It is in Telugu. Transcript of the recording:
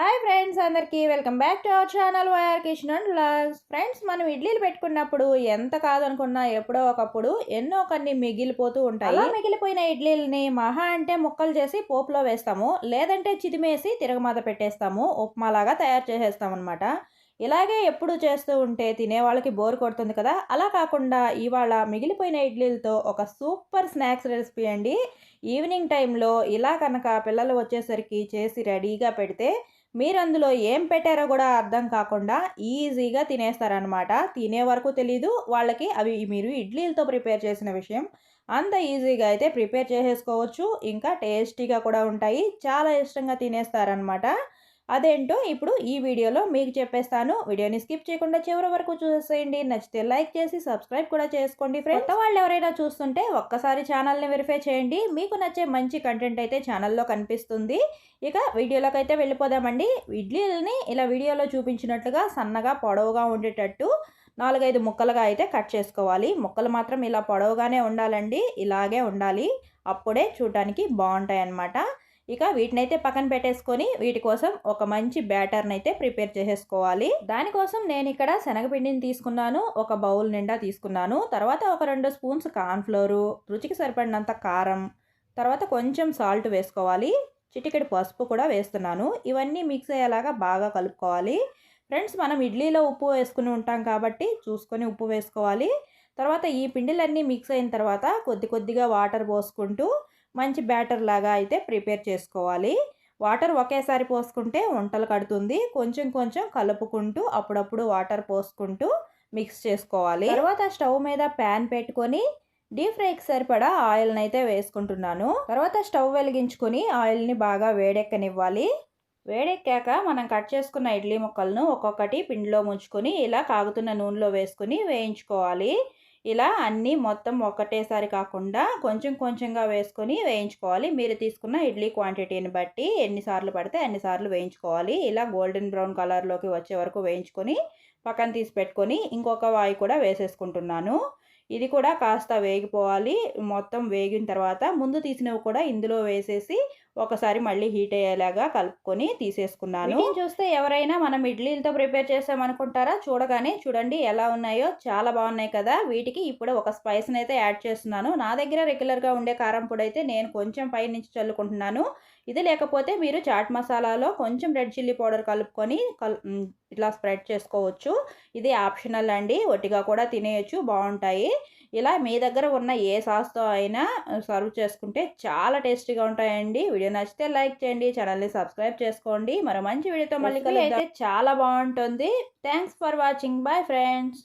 హాయ్ ఫ్రెండ్స్ అందరికీ welcome back to our channel YR Kishan and vlogs friends మనం ఇడ్లీలు పెట్టుకున్నప్పుడు ఎంత కాదనుకున్నా ఎప్పుడో ఒకప్పుడు ఎన్నో కొన్ని మిగిలిపోతూ ఉంటాయి. అలా మిగిలిపోయిన ఇడ్లీలని మహా అంటే ముక్కలు చేసి పోపులో వేస్తాము లేదంటే చితిమేసి తిరగమాత పెట్టేస్తాము ఉప్మాలాగా తయారు చేసేస్తాం అనమాట ఇలాగే ఎప్పుడు చేస్తూ ఉంటే తినే వాళ్ళకి బోర్ కొడుతుంది కదా. అలా కాకుండా ఇవాళ మిగిలిపోయిన ఇడ్లీలతో ఒక సూపర్ స్నాక్స్ రెసిపీ అండి. ఈవినింగ్ టైంలో ఇలా కనుక పిల్లలు వచ్చేసరికి చేసి రెడీగా పెడితే మీరు అందులో ఏం పెట్టారో కూడా అర్థం కాకుండా ఈజీగా తినేస్తారనమాట తినే వరకు తెలీదు వాళ్ళకి అవి మీరు ఇడ్లీలతో ప్రిపేర్ చేసిన విషయం. అంత ఈజీగా అయితే ప్రిపేర్ చేసేసుకోవచ్చు. ఇంకా టేస్టీగా కూడా ఉంటాయి. చాలా ఇష్టంగా తినేస్తారనమాట అదేంటో ఇప్పుడు ఈ వీడియోలో మీకు చెప్పేస్తాను. వీడియోని స్కిప్ చేయకుండా చివరి వరకు చూసేయండి నచ్చితే లైక్ చేసి సబ్స్క్రైబ్ కూడా చేసుకోండి ఫ్రెండ్స్. వాళ్ళు ఎవరైనా చూస్తుంటే ఒక్కసారి ఛానల్ని వెరిఫై చేయండి. మీకు నచ్చే మంచి కంటెంట్ అయితే ఛానల్లో కనిపిస్తుంది. ఇక వీడియోలోకి అయితే వెళ్ళిపోదామండి. ఇడ్లీలని ఇలా వీడియోలో చూపించినట్లుగా సన్నగా పొడవుగా ఉండేటట్టు నాలుగైదు ముక్కలుగా అయితే కట్ చేసుకోవాలి. ముక్కలు మాత్రం ఇలా పొడవుగానే ఉండాలండి. ఇలాగే ఉండాలి. అప్పుడే చూడటానికి బాగుంటాయి అన్నమాట ఇక వీటినైతే పక్కన పెట్టేసుకొని వీటి కోసం ఒక మంచి బ్యాటర్ని అయితే ప్రిపేర్ చేసేసుకోవాలి. దానికోసం నేను ఇక్కడ శనగపిండిని తీసుకున్నాను ఒక బౌల్ నిండా తీసుకున్నాను. తర్వాత ఒక రెండు స్పూన్స్ కార్న్ఫ్లోరు రుచికి సరిపడినంత కారం తర్వాత కొంచెం సాల్ట్ వేసుకోవాలి. చిటికెడు పసుపు కూడా వేస్తున్నాను. ఇవన్నీ మిక్స్ అయ్యేలాగా బాగా కలుపుకోవాలి. ఫ్రెండ్స్ మనం ఇడ్లీలో ఉప్పు వేసుకుని ఉంటాం కాబట్టి చూసుకొని ఉప్పు వేసుకోవాలి. తర్వాత ఈ పిండిలన్నీ మిక్స్ అయిన తర్వాత కొద్ది కొద్దిగా వాటర్ పోసుకుంటూ మంచి బ్యాటర్ లాగా అయితే ప్రిపేర్ చేసుకోవాలి. వాటర్ ఒకేసారి పోసుకుంటే వంటలు కడుతుంది. కొంచెం కొంచెం కలుపుకుంటూ అప్పుడప్పుడు వాటర్ పోసుకుంటూ మిక్స్ చేసుకోవాలి. తర్వాత స్టవ్ మీద ప్యాన్ పెట్టుకొని డీప్ ఫ్రైకి సరిపడా ఆయిల్ని అయితే వేసుకుంటున్నాను. తర్వాత స్టవ్ వెలిగించుకొని ఆయిల్ని బాగా వేడెక్కనివ్వాలి. వేడెక్కాక మనం కట్ చేసుకున్న ఇడ్లీ ముక్కలను ఒక్కొక్కటి పిండిలో ముంచుకొని ఇలా కాగుతున్న నూనెలో వేసుకుని వేయించుకోవాలి. ఇలా అన్నీ మొత్తం ఒకటేసారి కాకుండా కొంచెం కొంచెంగా వేసుకొని వేయించుకోవాలి. మీరు తీసుకున్న ఇడ్లీ క్వాంటిటీని బట్టి ఎన్నిసార్లు పడితే అన్నిసార్లు వేయించుకోవాలి. ఇలా గోల్డెన్ బ్రౌన్ కలర్లోకి వచ్చే వరకు వేయించుకొని పక్కన తీసి పెట్టుకొని ఇంకొక వాయి కూడా వేసేసుకుంటున్నాను. ఇది కూడా కాస్త వేగిపోవాలి. మొత్తం వేగిన తర్వాత ముందు తీసినవి కూడా ఇందులో వేసేసి ఒకసారి మళ్ళీ హీట్ అయ్యేలాగా కలుపుకొని తీసేసుకున్నాను. చూస్తే ఎవరైనా మనం ఇడ్లీలతో ప్రిపేర్ చేసామనుకుంటారా? చూడగానే చూడండి ఎలా ఉన్నాయో. చాలా బాగున్నాయి కదా. వీటికి ఇప్పుడు ఒక స్పైస్ని అయితే యాడ్ చేస్తున్నాను. నా దగ్గర రెగ్యులర్గా ఉండే కారం పొడి అయితే నేను కొంచెం పైనుంచి చల్లుకుంటున్నాను. ఇది లేకపోతే మీరు చాట్ మసాలాలో కొంచెం రెడ్ చిల్లీ పౌడర్ కలుపుకొని కల్ ఇట్లా స్ప్రెడ్ చేసుకోవచ్చు. ఇది ఆప్షనల్ అండి. ఒట్టిగా కూడా తినేయచ్చు. బాగుంటాయి. ఇలా మీ దగ్గర ఉన్న ఏ సాస్తో అయినా సర్వ్ చేసుకుంటే చాలా టేస్టీగా ఉంటాయండి. వీడియో నచ్చితే లైక్ చేయండి. ఛానల్ని సబ్స్క్రైబ్ చేసుకోండి. మరో మంచి వీడియోతో మళ్ళీ కలిసి చాలా బాగుంటుంది. Thanks for watching. Bye friends.